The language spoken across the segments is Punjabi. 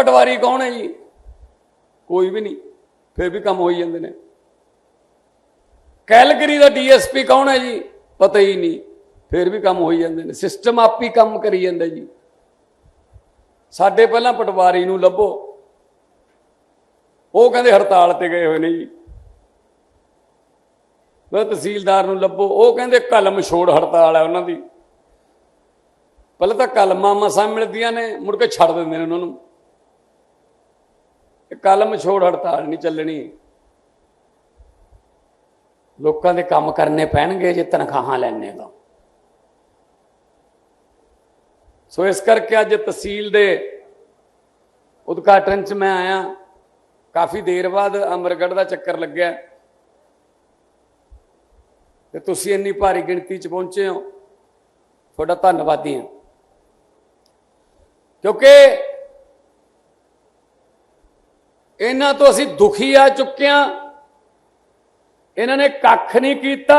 ਪਟਵਾਰੀ ਕੌਣ ਹੈ ਜੀ? ਕੋਈ ਵੀ ਨਹੀਂ, ਫਿਰ ਵੀ ਕੰਮ ਹੋਈ ਜਾਂਦੇ ਨੇ। ਕੈਲਗਰੀ ਦਾ ਡੀਐਸਪੀ ਕੌਣ ਹੈ ਜੀ? ਪਤਾ ਹੀ ਨਹੀਂ, ਫਿਰ ਵੀ ਕੰਮ ਹੋਈ ਜਾਂਦੇ ਨੇ। ਸਿਸਟਮ ਆਪ ਹੀ ਕੰਮ ਕਰੀ ਜਾਂਦਾ ਜੀ। ਸਾਡੇ ਪਹਿਲਾਂ ਪਟਵਾਰੀ ਨੂੰ ਲੱਭੋ। ਉਹ ਕਹਿੰਦੇ ਹੜਤਾਲ ਤੇ ਗਏ ਹੋਏ ਨੇ ਜੀ। ਮੈਂ ਤਹਿਸੀਲਦਾਰ ਨੂੰ ਲੱਭੋ, ਉਹ ਕਹਿੰਦੇ ਕਲਮ ਛੋੜ ਹੜਤਾਲ ਹੈ ਉਹਨਾਂ ਦੀ। ਪਹਿਲਾਂ ਤਾਂ ਕਲਮਾਂ ਮਸਾਂ ਮਿਲਦੀਆਂ ਨੇ, ਮੁੜ ਕੇ ਛੱਡ ਦਿੰਦੇ ਨੇ ਉਹਨਾਂ ਨੂੰ। ਕਲਮ ਛੋੜ ਹੜਤਾਲ ਨਹੀਂ ਚੱਲਣੀ। ਲੋਕਾਂ ਦੇ ਕੰਮ ਕਰਨੇ ਪੈਣਗੇ ਜੇ ਤਨਖਾਹਾਂ ਲੈਣੇ ਤਾਂ। ਸੋ ਇਸ ਕਰਕੇ ਅੱਜ ਤਹਿਸੀਲ ਦੇ ਉਦਘਾਟਨ 'ਚ ਮੈਂ ਆਇਆ। ਕਾਫੀ ਦੇਰ ਬਾਅਦ ਅਮਰਗੜ੍ਹ ਦਾ ਚੱਕਰ ਲੱਗਿਆ। ਤੇ ਤੁਸੀਂ ਇੰਨੀ ਭਾਰੀ ਗਿਣਤੀ 'ਚ ਪਹੁੰਚੇ ਹੋ। ਤੁਹਾਡਾ ਧੰਨਵਾਦੀ ਹਾਂ। ਕਿਉਂਕਿ ਇਹਨਾਂ ਤੋਂ ਅਸੀਂ ਦੁਖੀ ਆ ਚੁੱਕੇ ਹਾਂ। ਇਹਨਾਂ ਨੇ ਕੱਖ ਨਹੀਂ ਕੀਤਾ,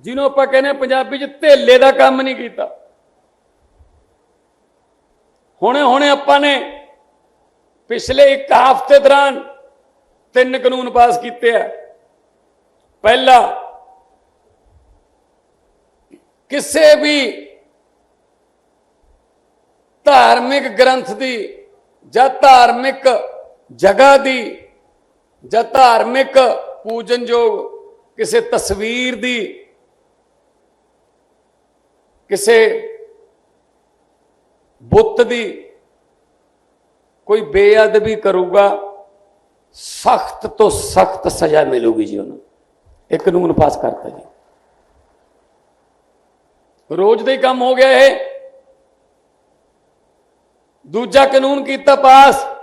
ਜਿਹਨੂੰ ਆਪਾਂ ਕਹਿੰਦੇ ਹਾਂ ਪੰਜਾਬੀ 'ਚ ਧੇਲੇ ਦਾ ਕੰਮ ਨਹੀਂ ਕੀਤਾ। ਹੁਣੇ ਹੁਣੇ ਆਪਾਂ ਨੇ ਪਿਛਲੇ ਇੱਕ ਹਫ਼ਤੇ ਦੌਰਾਨ ਤਿੰਨ ਕਾਨੂੰਨ ਪਾਸ ਕੀਤੇ ਆ। ਪਹਿਲਾ, ਕਿਸੇ ਵੀ ਧਾਰਮਿਕ ਗ੍ਰੰਥ ਦੀ ਜਾਂ ਧਾਰਮਿਕ ਜਗ੍ਹਾ ਦੀ ਜਾਂ ਧਾਰਮਿਕ ਪੂਜਨਯੋਗ ਕਿਸੇ ਤਸਵੀਰ ਦੀ, ਕਿਸੇ ਬੁੱਤ ਦੀ ਕੋਈ ਬੇਅਦਬੀ ਕਰੂਗਾ, ਸਖਤ ਤੋਂ ਸਖਤ ਸਜ਼ਾ ਮਿਲੂਗੀ ਜੀ ਉਹਨੂੰ। ਇਹ ਕਾਨੂੰਨ ਪਾਸ ਕਰਤਾ ਜੀ। ਰੋਜ਼ ਦਾ ਹੀ ਕੰਮ ਹੋ ਗਿਆ ਇਹ। ਦੂਜਾ ਕਾਨੂੰਨ ਕੀਤਾ ਪਾਸ।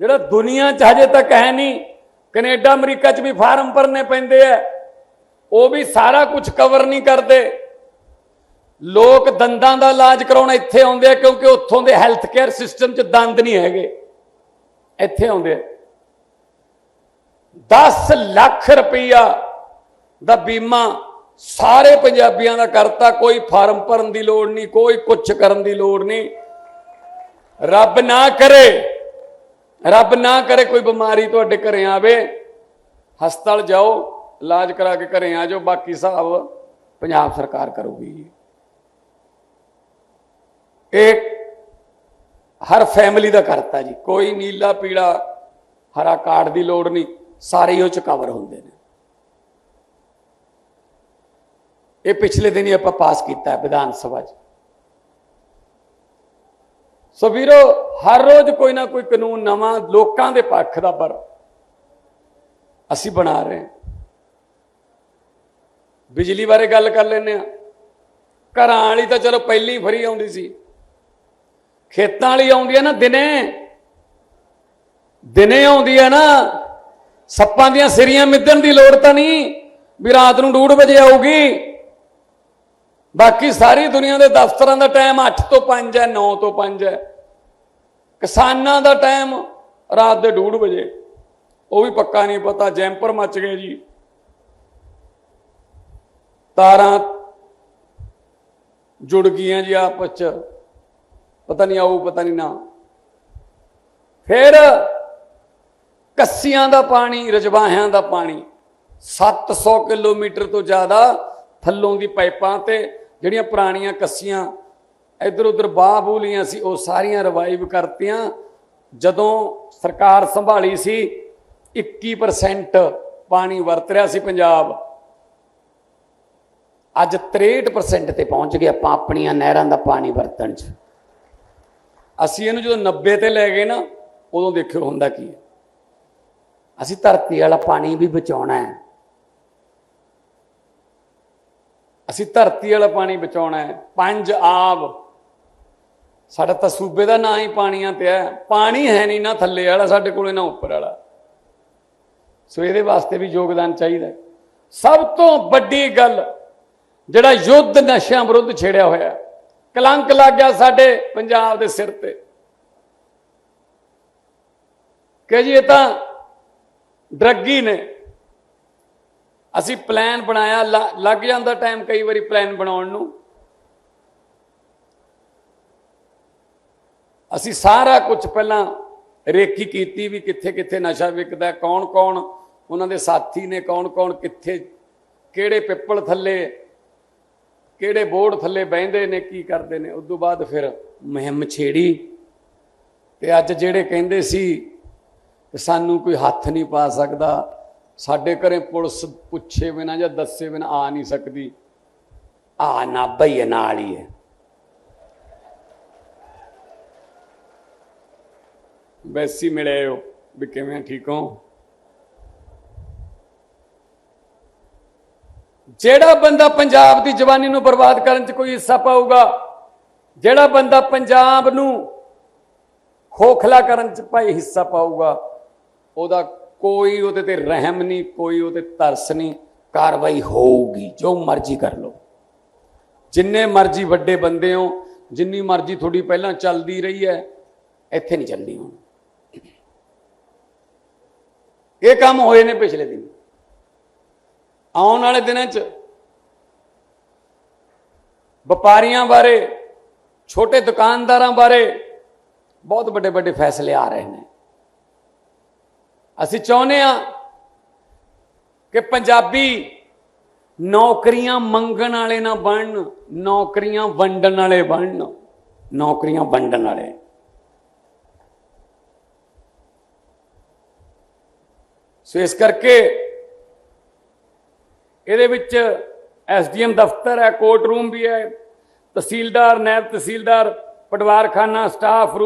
ਜਿਹੜਾ ਦੁਨੀਆ 'ਚ ਹਜੇ ਤੱਕ ਹੈ ਨਹੀਂ, ਕੈਨੇਡਾ, ਅਮਰੀਕਾ 'ਚ ਵੀ ਫਾਰਮ ਭਰਨੇ ਪੈਂਦੇ ਆ। ਉਹ ਵੀ ਸਾਰਾ ਕੁਝ ਕਵਰ ਨਹੀਂ ਕਰਦੇ। ਲੋਕ ਦੰਦਾਂ ਦਾ ਇਲਾਜ ਕਰਾਉਣ ਇੱਥੇ ਆਉਂਦੇ ਆ ਕਿਉਂਕਿ ਉੱਥੋਂ ਦੇ ਹੈਲਥ ਕੇਅਰ ਸਿਸਟਮ 'ਚ ਦੰਦ ਨਹੀਂ ਹੈਗੇ। ਇੱਥੇ ਆਉਂਦੇ ਆ। 10 ਲੱਖ ਰੁਪਈਆ ਦਾ ਬੀਮਾ ਸਾਰੇ ਪੰਜਾਬੀਆਂ ਦਾ ਕਰਤਾ, ਕੋਈ ਫਾਰਮ ਭਰਨ ਦੀ ਲੋੜ ਨਹੀਂ, ਕੋਈ ਕੁਛ ਕਰਨ ਦੀ ਲੋੜ ਨਹੀਂ। ਰੱਬ ਨਾ ਕਰੇ ਰੱਬ ਨਾ ਕਰੇ ਕੋਈ ਬਿਮਾਰੀ ਤੁਹਾਡੇ ਘਰੇ ਆਵੇ। ਹਸਪਤਾਲ ਜਾਓ, ਇਲਾਜ ਕਰਾ ਕੇ ਘਰੇ ਆ ਜਾਓ, ਬਾਕੀ ਹਿਸਾਬ ਪੰਜਾਬ ਸਰਕਾਰ ਕਰੂਗੀ। ਇਹ ਹਰ ਫੈਮਿਲੀ ਦਾ ਕਰਤਾ ਜੀ। ਕੋਈ ਨੀਲਾ, ਪੀਲਾ, ਹਰਾ ਕਾਰਡ ਦੀ ਲੋੜ ਨਹੀਂ। ਸਾਰੇ ਹੀ ਉਹ ਚ ਕਵਰ ਹੁੰਦੇ ਨੇ। ਇਹ ਪਿਛਲੇ ਦਿਨ ਹੀ ਆਪਾਂ ਪਾਸ ਕੀਤਾ ਵਿਧਾਨ ਸਭਾ 'ਚ। ਸੋ ਵੀਰੋ, ਹਰ ਰੋਜ਼ ਕੋਈ ਨਾ ਕੋਈ ਕਾਨੂੰਨ ਨਵਾਂ ਲੋਕਾਂ ਦੇ ਪੱਖ ਦਾ ਪਰ ਅਸੀਂ ਬਣਾ ਰਹੇ ਹਾਂ। ਬਿਜਲੀ ਬਾਰੇ ਗੱਲ ਕਰ ਲੈਨੇ ਆ ਘਰਾਂ ਵਾਲੀ ਤਾਂ ਚਲੋ ਪਹਿਲੀ ਫਰੀ ਆਉਂਦੀ ਸੀ। ਖੇਤਾਂ ਵਾਲੀ ਆਉਂਦੀ ਹੈ ਨਾ ਦਿਨੇ। ਦਿਨੇ ਆਉਂਦੀ ਹੈ ਨਾ। ਸੱਪਾਂ ਦੀਆਂ ਸਿਰੀਆਂ ਮਿੱਧਣ ਦੀ ਲੋੜ ਤਾਂ ਨਹੀਂ ਵੀ ਰਾਤ ਨੂੰ 2:30 ਵਜੇ ਆਊਗੀ। ਬਾਕੀ ਸਾਰੀ ਦੁਨੀਆ ਦੇ ਦਫ਼ਤਰਾਂ ਦਾ ਟਾਈਮ 8 ਤੋਂ 5 ਹੈ 9 ਤੋਂ 5 ਹੈ। ਕਿਸਾਨਾਂ ਦਾ ਟਾਈਮ ਰਾਤ ਦੇ 2:30 ਵਜੇ। ਉਹ ਵੀ ਪੱਕਾ ਨਹੀਂ ਪਤਾ, ਜੈਂਪਰ ਮੱਚ ਗਏ ਜੀ। ਤਾਰਾਂ ਜੁੜ ਗਈਆਂ ਜੀ ਆਪਸ ਚ। ਪਤਾ ਨਹੀਂ ਆਊ, ਪਤਾ ਨਹੀਂ ਨਾ। ਫਿਰ ਕੱਸੀਆਂ ਦਾ ਪਾਣੀ, ਰਜਵਾਹਿਆਂ ਦਾ ਪਾਣੀ। 700 ਕਿਲੋਮੀਟਰ ਤੋਂ ਜ਼ਿਆਦਾ ਥੱਲੋਂ ਦੀ ਪਾਈਪਾਂ ਤੇ ਜਿਹੜੀਆਂ ਪੁਰਾਣੀਆਂ ਕੱਸੀਆਂ ਇੱਧਰ ਉੱਧਰ ਬਾਹ ਬੂਲੀਆਂ ਸੀ, ਉਹ ਸਾਰੀਆਂ ਰਿਵਾਈਵ ਕਰਤੀਆਂ। ਜਦੋਂ ਸਰਕਾਰ ਸੰਭਾਲੀ ਸੀ 21% ਪਾਣੀ ਵਰਤ ਰਿਹਾ ਸੀ ਪੰਜਾਬ। ਅੱਜ 63% ਤੇ ਪਹੁੰਚ ਗਏ ਆਪਾਂ ਆਪਣੀਆਂ ਨਹਿਰਾਂ ਦਾ ਪਾਣੀ ਵਰਤਣ 'ਚ। ਅਸੀਂ ਇਹਨੂੰ ਜਦੋਂ 90 ਤੇ ਲੈ ਗਏ ਨਾ, ਉਦੋਂ ਦੇਖਿਓ ਹੁੰਦਾ ਕੀ ਹੈ। ਅਸੀਂ ਧਰਤੀ ਵਾਲਾ ਪਾਣੀ ਵੀ ਬਚਾਉਣਾ ਹੈ। ਅਸੀਂ ਧਰਤੀ ਵਾਲਾ ਪਾਣੀ ਬਚਾਉਣਾ ਹੈ। ਪੰਜ ਆਬ ਸਾਡਾ ਤਾਂ ਸੂਬੇ ਦਾ ਨਾਂ ਹੀ ਪਾਣੀਆਂ ਤੇ ਹੈ। ਪਾਣੀ ਹੈ ਨਹੀਂ ਨਾ ਥੱਲੇ ਵਾਲਾ, ਸਾਡੇ ਕੋਲੇ ਨਾ ਉੱਪਰ ਵਾਲਾ। ਸੋ ਇਹਦੇ ਵਾਸਤੇ ਵੀ ਯੋਗਦਾਨ ਚਾਹੀਦਾ ਸਭ ਤੋਂ ਵੱਡੀ ਗੱਲ, ਜਿਹੜਾ ਯੁੱਧ ਨਸ਼ਿਆਂ ਵਿਰੁੱਧ ਛੇੜਿਆ ਹੋਇਆ ਕਲੰਕ ਲੱਗ ਗਿਆ ਸਾਡੇ ਪੰਜਾਬ ਦੇ ਸਿਰ ਤੇ। ਕਿ ਜੀ ਇਹ ਤਾਂ ਡਰੱਗੀ ਨੇ। ਅਸੀਂ ਪਲਾਨ ਬਣਾਇਆ, ਲ- ਲੱਗ ਜਾਂਦਾ ਟਾਈਮ ਕਈ ਵਾਰੀ ਪਲਾਨ ਬਣਾਉਣ ਨੂੰ। ਅਸੀਂ ਸਾਰਾ ਕੁਝ ਪਹਿਲਾਂ ਰੇਖੀ ਕੀਤੀ ਵੀ ਕਿੱਥੇ ਕਿੱਥੇ ਨਸ਼ਾ ਵਿਕਦਾ, ਕੌਣ ਕੌਣ ਉਹਨਾਂ ਦੇ ਸਾਥੀ ਨੇ, ਕੌਣ ਕੌਣ ਕਿੱਥੇ, ਕਿਹੜੇ ਪਿੱਪਲ ਥੱਲੇ, ਕਿਹੜੇ ਬੋਰਡ ਥੱਲੇ ਬਹਿੰਦੇ ਨੇ, ਕੀ ਕਰਦੇ ਨੇ। ਉਸ ਤੋਂ ਬਾਅਦ ਫਿਰ ਮੁਹਿੰਮ ਛੇੜੀ ਤੇ ਅੱਜ ਜਿਹੜੇ ਕਹਿੰਦੇ ਸੀ ਕਿ ਸਾਨੂੰ ਕੋਈ ਹੱਥ ਨਹੀਂ ਪਾ ਸਕਦਾ ਸਾਡੇ ਘਰੇ ਪੁਲਿਸ ਪੁੱਛੇ ਬਿਨਾ ਜਾਂ ਦੱਸੇ ਬਿਨਾ ਆ ਨਹੀਂ ਸਕਦੀ। ਆ ਨਾ ਬਈ ਨਾਲ ਹੀ ਹੈ। ਵੈਸੀ ਮਿਲੇ ਹੋ ਵੀ ਕਿਵੇਂ ਠੀਕ ਹੋ? ਜਿਹੜਾ ਬੰਦਾ ਪੰਜਾਬ ਦੀ ਜਵਾਨੀ ਨੂੰ ਬਰਬਾਦ ਕਰਨ 'ਚ ਕੋਈ ਹਿੱਸਾ ਪਾਊਗਾ, ਜਿਹੜਾ ਬੰਦਾ ਪੰਜਾਬ ਨੂੰ ਖੋਖਲਾ ਕਰਨ 'ਚ ਭਾਈ ਹਿੱਸਾ ਪਾਊਗਾ, ਉਹਦਾ ਕੋਈ ਉਹਦੇ ਤੇ ਰਹਿਮ ਨਹੀਂ, ਕੋਈ ਉਹਦੇ ਤਰਸ ਨਹੀਂ, ਕਾਰਵਾਈ ਹੋਊਗੀ, ਜੋ ਮਰਜ਼ੀ ਕਰ ਲਓ। ਜਿੰਨੇ ਮਰਜ਼ੀ ਵੱਡੇ ਬੰਦੇ ਹੋ ਜਿੰਨੀ ਮਰਜ਼ੀ ਤੁਹਾਡੀ ਪਹਿਲਾਂ ਚੱਲਦੀ ਰਹੀ ਹੈ, ਇੱਥੇ ਨਹੀਂ ਚੱਲਦੀ ਹੁਣ। ਇਹ ਕੰਮ ਹੋਏ ਨੇ ਪਿਛਲੇ ਦਿਨ। ਆਉਣ ਵਾਲੇ ਦਿਨਾਂ 'ਚ ਵਪਾਰੀਆਂ ਬਾਰੇ, ਛੋਟੇ ਦੁਕਾਨਦਾਰਾਂ ਬਾਰੇ ਬਹੁਤ ਵੱਡੇ ਵੱਡੇ ਫੈਸਲੇ ਆ ਰਹੇ ਨੇ। ਅਸੀਂ ਚਾਹੁੰਦੇ ਆ ਕਿ ਪੰਜਾਬੀ ਨੌਕਰੀਆਂ ਮੰਗਣ ਵਾਲੇ ਨਾ ਬਣਨ, ਨੌਕਰੀਆਂ ਵੰਡਣ ਵਾਲੇ ਬਣਨ, ਨੌਕਰੀਆਂ ਵੰਡਣ ਵਾਲੇ। ਸੋ ਇਸ ਕਰਕੇ ਇਹਦੇ ਵਿੱਚ ਐਸਡੀਐਮ ਦਫ਼ਤਰ ਹੈ ਕੋਰਟ ਰੂਮ ਵੀ ਹੈ, ਤਹਿਸੀਲਦਾਰ ਨਾਇਬ ਤਹਿਸੀਲਦਾਰ, ਪਟਵਾਰਖਾਨਾ ਸਟਾਫ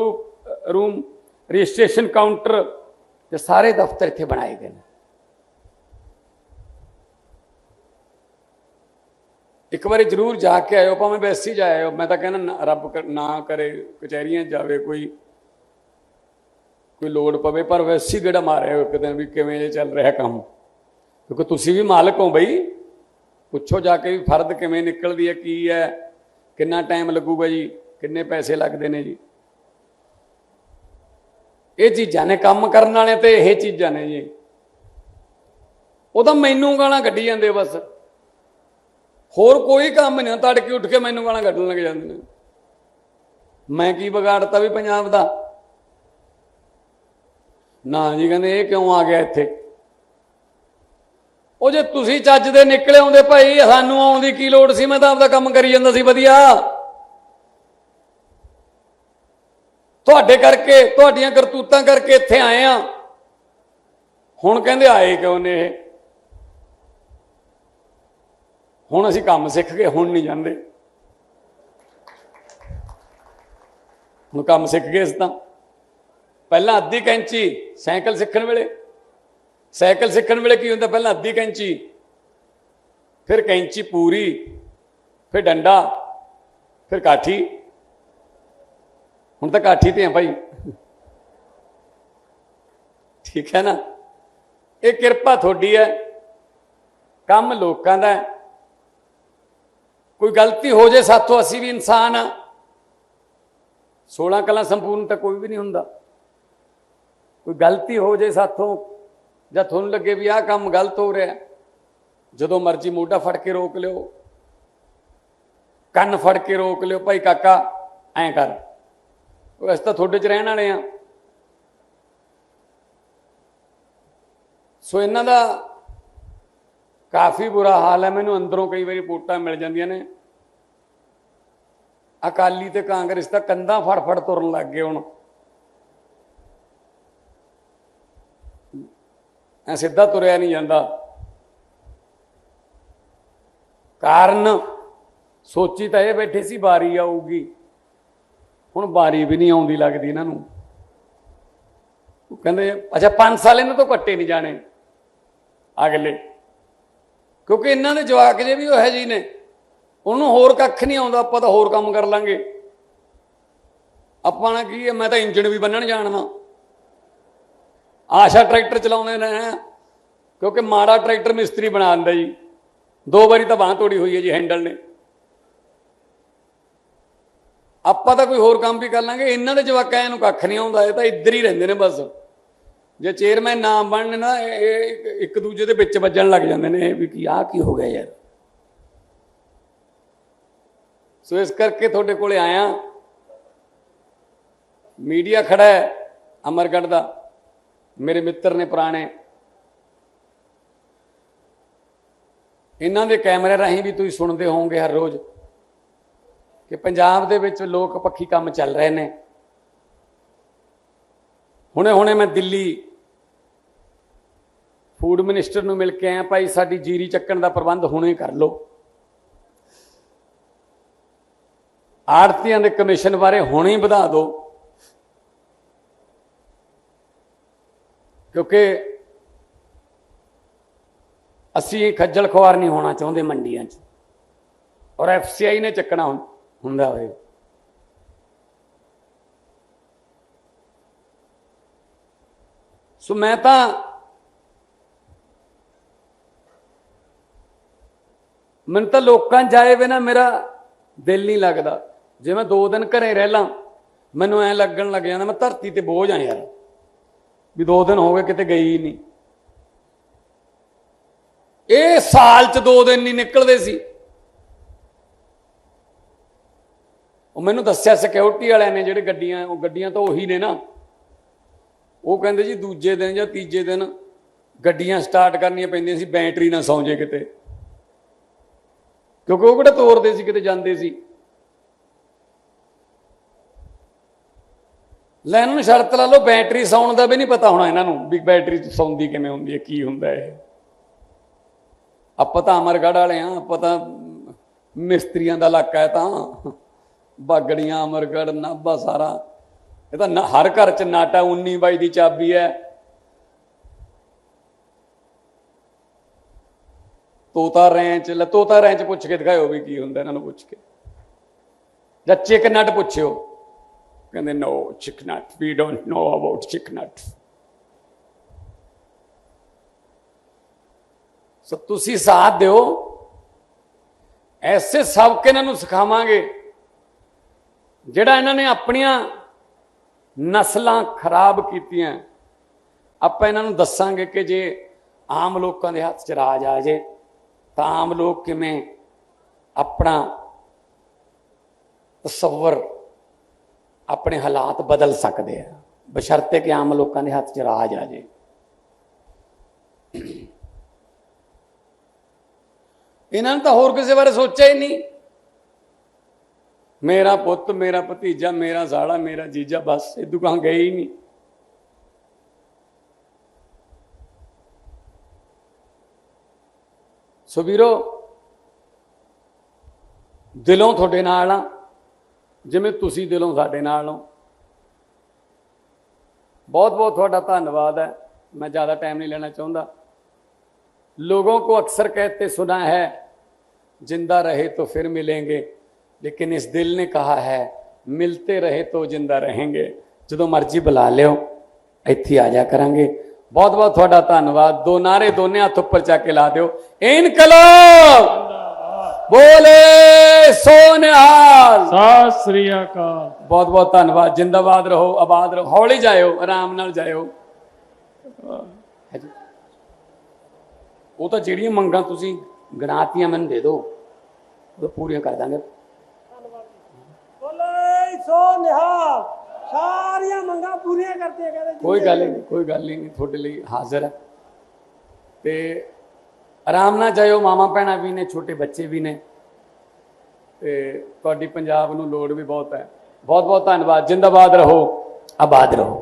ਰੂਮ ਰਜਿਸਟ੍ਰੇਸ਼ਨ ਕਾਊਂਟਰ ਤੇ ਸਾਰੇ ਦਫ਼ਤਰ ਇੱਥੇ ਬਣਾਏ ਗਏ ਨੇ। ਇੱਕ ਵਾਰੀ ਜ਼ਰੂਰ ਜਾ ਕੇ ਆਇਓ, ਭਾਵੇਂ ਵੈਸੀ ਜਾ ਆਇਓ। ਮੈਂ ਤਾਂ ਕਹਿੰਦਾ ਨਾ- ਰੱਬ ਨਾ ਕਰੇ, ਕਚਹਿਰੀਆਂ ਜਾਵੇ ਕੋਈ ਕੋਈ ਲੋੜ ਪਵੇ, ਪਰ ਵੈਸੀ ਗੇੜਾ ਮਾਰਿਓ ਇੱਕ ਦਿਨ ਵੀ ਕਿਵੇਂ ਇਹ ਚੱਲ ਰਿਹਾ ਕੰਮ। ਕਿਉਂਕਿ ਤੁਸੀਂ ਵੀ ਮਾਲਕ ਹੋ ਬਈ। ਪੁੱਛੋ ਜਾ ਕੇ ਵੀ ਫਰਦ ਕਿਵੇਂ ਨਿਕਲਦੀ ਹੈ, ਕੀ ਹੈ, ਕਿੰਨਾ ਟਾਈਮ ਲੱਗੂਗਾ ਜੀ, ਕਿੰਨੇ ਪੈਸੇ ਲੱਗਦੇ ਨੇ ਜੀ। ਇਹ ਚੀਜ਼ਾਂ ਨੇ ਕੰਮ ਕਰਨ ਵਾਲੇ ਤੇ ਇਹ ਚੀਜ਼ਾਂ ਨੇ ਜੀ। ਉਹ ਤਾਂ ਮੈਨੂੰ ਗਾਲਾਂ ਕੱਢੀ ਜਾਂਦੇ ਬਸ। ਹੋਰ ਕੋਈ ਕੰਮ ਨਹੀਂ, ਤੜਕੇ ਉੱਠ ਕੇ ਮੈਨੂੰ ਗਾਲਾਂ ਕੱਢਣ ਲੱਗ ਜਾਂਦੇ ਨੇ। ਮੈਂ ਕੀ ਵਿਗਾੜਤਾ ਵੀ ਪੰਜਾਬ ਦਾ? ਨਾ ਜੀ, ਕਹਿੰਦੇ ਇਹ ਕਿਉਂ ਆ ਗਿਆ ਇੱਥੇ? ਉਹ ਜੇ ਤੁਸੀਂ ਚੱਜ ਦੇ ਨਿਕਲੇ ਆਉਂਦੇ ਭਾਈ, ਸਾਨੂੰ ਆਉਣ ਦੀ ਕੀ ਲੋੜ ਸੀ? ਮੈਂ ਤਾਂ ਆਪਦਾ ਕੰਮ ਕਰੀ ਜਾਂਦਾ ਸੀ, ਵਧੀਆ। ਤੁਹਾਡੇ ਕਰਕੇ, ਤੁਹਾਡੀਆਂ ਕਰਤੂਤਾਂ ਕਰਕੇ ਇੱਥੇ ਆਏ ਆ। ਹੁਣ ਕਹਿੰਦੇ ਆਏ ਕਿਉਂ ਨੇ ਇਹ? ਹੁਣ ਅਸੀਂ ਕੰਮ ਸਿੱਖ ਗਏ ਹੁਣ ਨਹੀਂ ਜਾਂਦੇ। ਹੁਣ ਕੰਮ ਸਿੱਖ ਗਏ ਇਸ ਤਾਂ। ਪਹਿਲਾਂ ਅੱਧੀ ਕੈਂਚੀ ਸਾਈਕਲ ਸਿੱਖਣ ਵੇਲੇ। ਸਾਈਕਲ ਸਿੱਖਣ ਵੇਲੇ ਕੀ ਹੁੰਦਾ? ਪਹਿਲਾਂ ਅੱਧੀ ਕੈਂਚੀ, ਫਿਰ ਕੈਂਚੀ ਪੂਰੀ, ਫਿਰ ਡੰਡਾ, ਫਿਰ ਕਾਠੀ। ਹੁਣ ਤਾਂ ਕਾਠੀ ਤੇ ਆ ਭਾਈ। ਠੀਕ ਹੈ ਨਾ? ਇਹ ਕਿਰਪਾ ਤੁਹਾਡੀ ਹੈ। ਕੰਮ ਲੋਕਾਂ ਦਾ ਕੋਈ ਗਲਤੀ ਹੋ ਜੇ ਸਾਥੋਂ ਅਸੀਂ ਵੀ ਇਨਸਾਨ ਆ 16 ਕਲਾ ਸੰਪੂਰਨ ਤਾਂ ਕੋਈ ਵੀ ਨਹੀਂ ਹੁੰਦਾ। ਕੋਈ ਗਲਤੀ ਹੋ ਜੇ ਸਾਥੋਂ ਜਾਂ ਤੁਹਾਨੂੰ ਲੱਗੇ ਵੀ ਆਹ ਕੰਮ ਗਲਤ ਹੋ ਰਿਹਾ ਜਦੋਂ ਮਰਜ਼ੀ ਮੋਢਾ ਫੜ ਕੇ ਰੋਕ ਲਿਓ। ਕੰਨ ਫੜ ਕੇ ਰੋਕ ਲਿਓ। ਭਾਈ ਕਾਕਾ, ਐਂ ਕਰ। ਉਹ ਅਸੀਂ ਤਾਂ ਤੁਹਾਡੇ 'ਚ ਰਹਿਣ ਵਾਲੇ ਆ। ਸੋ ਇਹਨਾਂ ਦਾ ਕਾਫੀ ਬੁਰਾ ਹਾਲ ਹੈ। ਮੈਨੂੰ ਅੰਦਰੋਂ ਕਈ ਵਾਰੀ ਰਿਪੋਰਟਾਂ ਮਿਲ ਜਾਂਦੀਆਂ ਨੇ। ਅਕਾਲੀ ਤੇ ਕਾਂਗਰਸ ਤਾਂ ਕੰਧਾਂ ਫੜ ਫੜ ਤੁਰਨ ਲੱਗ ਗਏ ਹੁਣ। ਐ ਸਿੱਧਾ ਤੁਰਿਆ ਨਹੀਂ ਜਾਂਦਾ। ਕਾਰਨ ਸੋਚੀ ਤਾਂ ਇਹ ਬੈਠੇ ਸੀ ਬਾਰੀ ਆਊਗੀ। ਹੁਣ ਬਾਰੀ ਵੀ ਨਹੀਂ ਆਉਂਦੀ ਲੱਗਦੀ ਇਹਨਾਂ ਨੂੰ। ਉਹ ਕਹਿੰਦੇ, ਅੱਛਾ 5 ਸਾਲ ਇਹਨਾਂ ਤੋਂ ਕੱਟੇ ਨਹੀਂ ਜਾਣੇ। ਅਗਲੇ। ਕਿਉਂਕਿ ਇਹਨਾਂ ਦੇ ਜਵਾਕ ਜੇ ਵੀ ਉਹ ਹੈ ਜੀ ਨੇ, ਉਹਨੂੰ ਹੋਰ ਕੱਖ ਨਹੀਂ ਆਉਂਦਾ, ਆਪਾਂ ਤਾਂ ਹੋਰ ਕੰਮ ਕਰ ਲਾਂਗੇ। ਆਪਾਂ ਨਾ ਕੀ ਹੈ, ਮੈਂ ਤਾਂ ਇੰਜਣ ਵੀ ਬੰਨਣ ਜਾਣਦਾ। ਆਸ਼ਾ ਟਰੈਕਟਰ ਚਲਾਉਂਦੇ ਨੇ ਕਿਉਂਕਿ ਮਾੜਾ ਟਰੈਕਟਰ ਮਿਸਤਰੀ ਬਣਾ ਦਿੰਦਾ ਜੀ। ਦੋ ਵਾਰੀ ਤਾਂ ਬਾਹ ਤੋੜੀ ਹੋਈ ਹੈ ਜੀ, ਹੈਂਡਲ ਨੇ। ਆਪਾਂ ਤਾਂ ਕੋਈ ਹੋਰ ਕੰਮ ਵੀ ਕਰ ਲਾਂਗੇ, ਇਹਨਾਂ ਦੇ ਜਵਾਕਾਂ ਨੂੰ ਕੱਖ ਨਹੀਂ ਆਉਂਦਾ, ਇਹ ਤਾਂ ਇੱਧਰ ਹੀ ਰਹਿੰਦੇ ਨੇ ਬਸ। ਜੇ ਚੇਅਰਮੈਨ ਨਾ ਬਣਨ ਨਾ, ਇਹ ਇੱਕ- ਦੂਜੇ ਦੇ ਵਿੱਚ ਵੱਜਣ ਲੱਗ ਜਾਂਦੇ ਨੇ, ਇਹ ਵੀ ਕੀ ਆ ਕੀ ਹੋ ਗਿਆ ਯਾਰ। ਸੋ ਇਸ ਕਰਕੇ ਤੁਹਾਡੇ ਕੋਲੇ ਆਇਆ। ਮੀਡੀਆ ਖੜਾ ਹੈ ਅਮਰਗੜ੍ਹ ਦਾ। ਮੇਰੇ ਮਿੱਤਰ ਨੇ ਪੁਰਾਣੇ। ਇਹਨਾਂ ਦੇ ਕੈਮਰੇ ਰਾਹੀਂ ਵੀ ਤੁਸੀਂ ਸੁਣਦੇ ਹੋਵੋਗੇ ਹਰ ਰੋਜ਼। ਕਿ ਪੰਜਾਬ ਦੇ ਵਿੱਚ ਲੋਕ ਪੱਖੀ ਕੰਮ ਚੱਲ ਰਹੇ ਨੇ। ਹੁਣੇ ਹੁਣੇ ਮੈਂ ਦਿੱਲੀ ਫੂਡ ਮਿਨਿਸਟਰ ਨੂੰ ਮਿਲ ਕੇ ਆਇਆ, ਭਾਈ ਸਾਡੀ ਜੀਰੀ ਚੱਕਣ ਦਾ ਪ੍ਰਬੰਧ ਹੁਣੇ ਕਰ ਲਓ। ਆੜਤੀਆਂ ਦੇ ਕਮਿਸ਼ਨ ਬਾਰੇ ਹੁਣੇ ਵਧਾ ਦਿਓ। ਕਿਉਂਕਿ ਅਸੀਂ ਖੱਜਲ ਖੁਆਰ ਨਹੀਂ ਹੋਣਾ ਚਾਹੁੰਦੇ ਮੰਡੀਆਂ 'ਚ। ਔਰ ਐਫਸੀਆਈ ਨੇ ਚੱਕਣਾ ਹੁਣ। ਹੁੰਦਾ ਹੋਏ ਸੋ ਮੈਂ ਤਾਂ ਮੈਨੂੰ ਤਾਂ ਲੋਕਾਂ 'ਚ ਜਾਏ ਬਿਨਾ ਮੇਰਾ ਦਿਲ ਨਹੀਂ ਲੱਗਦਾ। ਜੇ ਮੈਂ ਦੋ ਦਿਨ ਘਰੇ ਰਹਿ ਲਾਂ, ਮੈਨੂੰ ਐ ਲੱਗਣ ਲੱਗ ਜਾਂਦਾ, ਮੈਂ ਧਰਤੀ ਤੇ ਬੋਝ ਆ ਯਾਰ। ਵੀ ਦੋ ਦਿਨ ਹੋ ਗਏ, ਕਿਤੇ ਗਈ ਨਹੀਂ ਇਹ ਸਾਲ 'ਚ ਦੋ ਦਿਨ ਨਹੀਂ ਨਿਕਲਦੇ ਸੀ। ਉਹ ਮੈਨੂੰ ਦੱਸਿਆ ਸਿਕਿਉਰਿਟੀ ਵਾਲਿਆਂ ਨੇ ਜਿਹੜੇ ਗੱਡੀਆਂ, ਉਹ ਗੱਡੀਆਂ ਤਾਂ ਉਹੀ ਨੇ ਨਾ। ਉਹ ਕਹਿੰਦੇ ਜੀ ਦੂਜੇ ਦਿਨ ਜਾਂ ਤੀਜੇ ਦਿਨ ਗੱਡੀਆਂ ਸਟਾਰਟ ਕਰਨੀਆਂ ਪੈਂਦੀਆਂ ਸੀ ਬੈਟਰੀ ਨਾ ਸੌਂ ਜੇ ਕਿਤੇ। ਕਿਉਂਕਿ ਉਹ ਕਿਹੜਾ ਤੋਰਦੇ ਸੀ, ਕਿਤੇ ਜਾਂਦੇ ਸੀ। ਲੈ ਇਹਨਾਂ ਨੂੰ ਸ਼ਰਤ ਲਾ ਲਓ ਬੈਟਰੀ ਸੌਣ ਦਾ ਵੀ ਨਹੀਂ ਪਤਾ ਹੋਣਾ ਇਹਨਾਂ ਨੂੰ ਵੀ ਬੈਟਰੀ ਸੌਂਦੀ ਕਿਵੇਂ ਹੁੰਦੀ ਹੈ, ਕੀ ਹੁੰਦਾ ਇਹ। ਆਪਾਂ ਤਾਂ ਅਮਰਗੜ੍ਹ ਵਾਲੇ ਆ ਆਪਾਂ ਤਾਂ ਮਿਸਤਰੀਆਂ ਦਾ ਇਲਾਕਾ ਹੈ ਤਾਂ। ਬਾਗੜੀਆਂ, ਅਮਰਗੜ੍ਹ, ਨਾਭਾ ਸਾਰਾ। ਇਹ ਤਾਂ ਹਰ ਘਰ ਚ ਨਾਟਾ 19 ਬਾਈ ਦੀ ਚਾਬੀ ਹੈ। ਤੋਤਾ ਰੈਂਚ ਲੈ ਤੋਤਾ ਰੈਂਚ ਪੁੱਛ ਕੇ ਦਿਖਾਇਓ ਵੀ ਕੀ ਹੁੰਦਾ ਇਹਨਾਂ ਨੂੰ ਪੁੱਛ ਕੇ। ਜਾਂ ਚਿਕਨਟ ਪੁੱਛਿਓ। ਕਹਿੰਦੇ ਨੋ ਚਿਕ ਵੀ ਡੋਨਟ ਨੋ ਅਬਾਊਟ ਚਿਕ ਸੋ ਤੁਸੀਂ ਸਾਥ ਦਿਓ। ਐਸੇ ਸਬਕ ਇਹਨਾਂ ਨੂੰ ਸਿਖਾਵਾਂਗੇ। ਜਿਹੜਾ ਇਹਨਾਂ ਨੇ ਆਪਣੀਆਂ ਨਸਲਾਂ ਖਰਾਬ ਕੀਤੀਆਂ, ਆਪਾਂ ਇਹਨਾਂ ਨੂੰ ਦੱਸਾਂਗੇ ਕਿ ਜੇ ਆਮ ਲੋਕਾਂ ਦੇ ਹੱਥ 'ਚ ਰਾਜ ਆ ਜੇ, ਤਾਂ ਆਮ ਲੋਕ ਕਿਵੇਂ ਆਪਣਾ ਤਸਵਰ, ਆਪਣੇ ਹਾਲਾਤ ਬਦਲ ਸਕਦੇ ਆ? ਬਸ਼ਰਤੇ ਕਿ ਆਮ ਲੋਕਾਂ ਦੇ ਹੱਥ 'ਚ ਰਾਜ ਆ ਜੇ। ਇਹਨਾਂ ਨੇ ਤਾਂ ਹੋਰ ਕਿਸੇ ਬਾਰੇ ਸੋਚਿਆ ਹੀ ਨਹੀਂ। ਮੇਰਾ ਪੁੱਤ ਮੇਰਾ ਭਤੀਜਾ ਮੇਰਾ ਸਾਲਾ ਮੇਰਾ ਜੀਜਾ ਬਸ ਇਹ ਦੁਕਾਨ ਗਏ ਹੀ ਨਹੀਂ ਸੋ ਵੀਰੋ ਦਿਲੋਂ ਤੁਹਾਡੇ ਨਾਲ ਆ ਜਿਵੇਂ ਤੁਸੀਂ ਦਿਲੋਂ ਸਾਡੇ ਨਾਲ ਹੋ ਬਹੁਤ ਬਹੁਤ ਤੁਹਾਡਾ ਧੰਨਵਾਦ ਹੈ ਮੈਂ ਜ਼ਿਆਦਾ ਟਾਈਮ ਨਹੀਂ ਲੈਣਾ ਚਾਹੁੰਦਾ लोगों को अक्सर कहते सुना है जिंदा रहे तो फिर मिलेंगे ਲੇਕਿਨ ਇਸ ਦਿਲ ਨੇ ਕਿਹਾ ਹੈ ਮਿਲਤੇ ਰਹੇ ਤੋ ਜਿੰਦਾ ਰਹੇਗੇ। ਜਦੋਂ ਮਰਜ਼ੀ ਬੁਲਾ ਲਿਓ ਇੱਥੇ ਆ ਜਾ ਕਰਾਂਗੇ। ਬਹੁਤ ਬਹੁਤ ਤੁਹਾਡਾ ਧੰਨਵਾਦ। ਦੋ ਨਾਰੇ ਦੋਨੇ ਹੱਥ ਉੱਪਰ ਚੱਕ ਕੇ ਲਾ ਦਿਓ। ਇਨਕਲਾਬ! ਬੋਲੇ ਸੋ ਨਿਹਾਲ ਸਤਿ ਸ੍ਰੀ ਅਕਾਲ। ਬਹੁਤ ਬਹੁਤ ਧੰਨਵਾਦ। ਜਿੰਦਾਬਾਦ ਰਹੋ ਆਬਾਦ ਰਹੋ। ਹੌਲੀ ਜਾਇਓ ਆਰਾਮ ਨਾਲ ਜਾਇਓ। ਉਹ ਤਾਂ ਜਿਹੜੀਆਂ ਮੰਗਾਂ ਤੁਸੀਂ ਗਣਾਤੀਆਂ ਮੈਨੂੰ ਦੇ ਦਿਓ ਉਹ ਪੂਰੀਆਂ ਕਰ ਦਾਂਗੇ। ਸੋ ਨਿਹਾਲ, ਸਾਰੀਆਂ ਮੰਗਾਂ ਪੂਰੀਆਂ ਕਰਤੀਆਂ, ਕਹਿੰਦੇ ਕੋਈ ਗੱਲ ਨਹੀਂ, ਕੋਈ ਗੱਲ ਹੀ ਨਹੀਂ, ਤੁਹਾਡੇ ਲਈ ਹਾਜ਼ਰ ਹੈ। ਤੇ ਆਰਾਮ ਨਾਲ ਜਾਇਓ ਮਾਮਾ ਭੈਣਾਂ ਵੀ ਨੇ, ਛੋਟੇ ਬੱਚੇ ਵੀ ਨੇ। ਤੇ ਤੁਹਾਡੀ ਪੰਜਾਬ ਨੂੰ ਲੋੜ ਵੀ ਬਹੁਤ ਹੈ। ਬਹੁਤ ਬਹੁਤ ਧੰਨਵਾਦ, ਜਿੰਦਾਬਾਦ ਰਹੋ, ਆਬਾਦ ਰਹੋ।